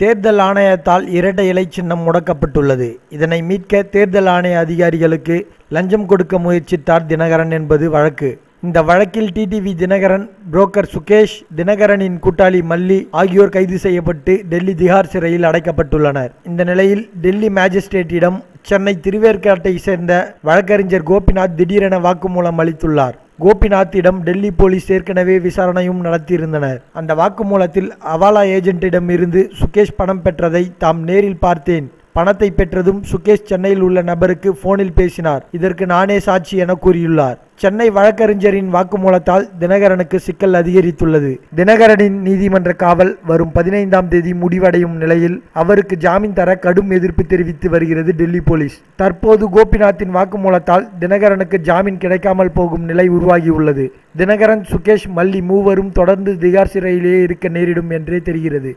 தேர்தல் ஆணையத்தால் இரட்டை இலை சின்னம் முடக்கப்பட்டுள்ளது. இதனை மீட்க தேர்தல் ஆணைய அதிகாரிகளுக்கு லஞ்சம் கொடுக்க முயற்சித்தார் தினகரன் என்பது வழக்கு. இந்த வழக்கில் டிடிவி தினகரன் புரோக்கர் சுகேஷ் தினகரனின் கூட்டாளி மல்லி ஆகியோர் கைது செய்யப்பட்டு டெல்லி திகார் சிறையில் அடைக்கப்பட்டுள்ளனர். இந்த நிலையில் டெல்லி மேஜிஸ்ட்ரேட்டிடம் சென்னை திருவேற்காட்டை சேர்ந்த வழக்கறிஞர் கோபிநாத் திடீரென வாக்குமூலம் அளித்துள்ளார். கோபிநாத்திடம் டெல்லி போலீஸ் ஏற்கனவே விசாரணையும் நடத்தியிருந்தனர். அந்த வாக்குமூலத்தில் அவாலா ஏஜென்ட்டிடம் இருந்து சுகேஷ் பணம் பெற்றதை தாம் நேரில் பார்த்தேன். பணத்தை பெற்றதும் சுகேஷ் சென்னையில் உள்ள நபருக்கு போனில் பேசினார். இதற்கு நானே சாட்சி என கூறியுள்ளார். சென்னை வழக்கறிஞரின் வாக்குமூலத்தால் தினகரனுக்கு சிக்கல் அதிகரித்துள்ளது. தினகரனின் நீதிமன்ற காவல் வரும் பதினைந்தாம் தேதி முடிவடையும் நிலையில் அவருக்கு ஜாமீன் தர கடும் எதிர்ப்பு தெரிவித்து வருகிறது டெல்லி போலீஸ். தற்போது கோபிநாத்தின் வாக்குமூலத்தால் தினகரனுக்கு ஜாமீன் கிடைக்காமல் போகும் நிலை உருவாகியுள்ளது. தினகரன் சுகேஷ் மல்லி மூவரும் தொடர்ந்து திகார் சிறையிலேயே இருக்க நேரிடும் என்றே தெரிகிறது.